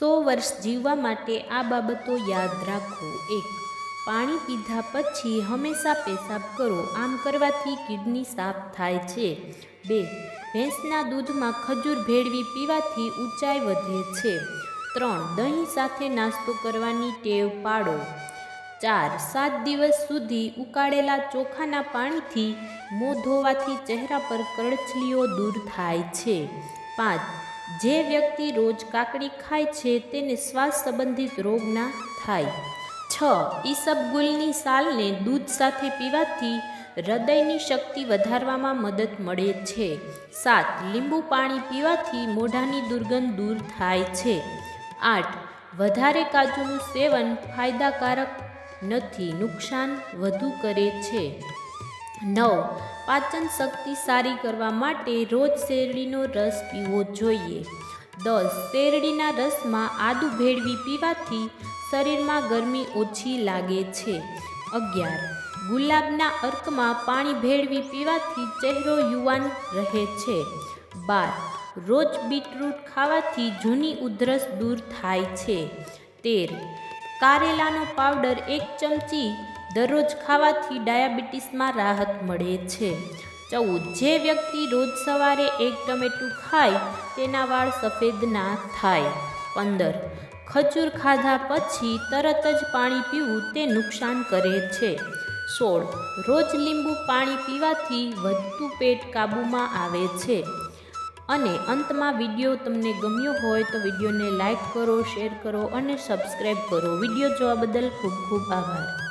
સો વર્ષ જીવવા માટે આ બાબતો યાદ રાખો. એક, પાણી પીધા પછી હંમેશા પેશાબ કરો. આમ કરવાથી કિડની સાફ થાય છે. બે, ભેંસના દૂધમાં ખજૂર ભેળવી પીવાથી ઊંચાઈ વધે છે. ત્રણ, દહીં સાથે નાસ્તો કરવાની ટેવ પાડો. ચાર, સાત દિવસ સુધી ઉકાળેલા ચોખાના પાણીથી મોં ધોવાથી ચહેરા પર કરચલીઓ દૂર થાય છે. પાંચ જે વ્યક્તિ રોજ કાકડી ખાય છે તેને શ્વાસ સંબંધિત રોગ ના થાય. છ ઈસબગુલની સાલને દૂધ સાથે પીવાથી હૃદયની શક્તિ વધારવામાં મદદ મળે છે. સાત, લીંબુ પાણી પીવાથી મોઢાની દુર્ગંધ દૂર થાય છે. આઠ, વધારે કાજુનું સેવન ફાયદાકારક નથી, નુકસાન વધુ કરે છે. નવ. પાચન શક્તિ સારી કરવા માટે રોજ શેરડીનો રસ પીવો જોઈએ. દસ. શેરડીના રસમાં આદુ ભેળવી પીવાથી શરીરમાં ગરમી ઓછી લાગે છે. અગિયાર. ગુલાબના અર્કમાં પાણી ભેળવી પીવાથી ચહેરો યુવાન રહે છે. બાર. રોજ બીટરૂટ ખાવાથી જૂની ઉધરસ દૂર થાય છે. તેર. કારેલાનો પાવડર એક ચમચી દરરોજ ખાવાથી ડાયાબિટીસમાં રાહત મળે છે. ચૌદ, જે વ્યક્તિ રોજ સવારે એક ટમેટું ખાય, તેના વાળ સફેદ ના થાય. પંદર, ખજૂર ખાધા પછી તરત જ પાણી પીવું તે નુકસાન કરે છે. સોળ, રોજ લીંબુ પાણી પીવાથી વધતું પેટ કાબૂમાં આવે છે. અને અંતમાં વીડિયો તમને ગમ્યો હોય તો વિડીયોને લાઈક કરો, શેર કરો અને સબસ્ક્રાઈબ કરો. વીડિયો જોવા બદલ ખૂબ ખૂબ આભાર.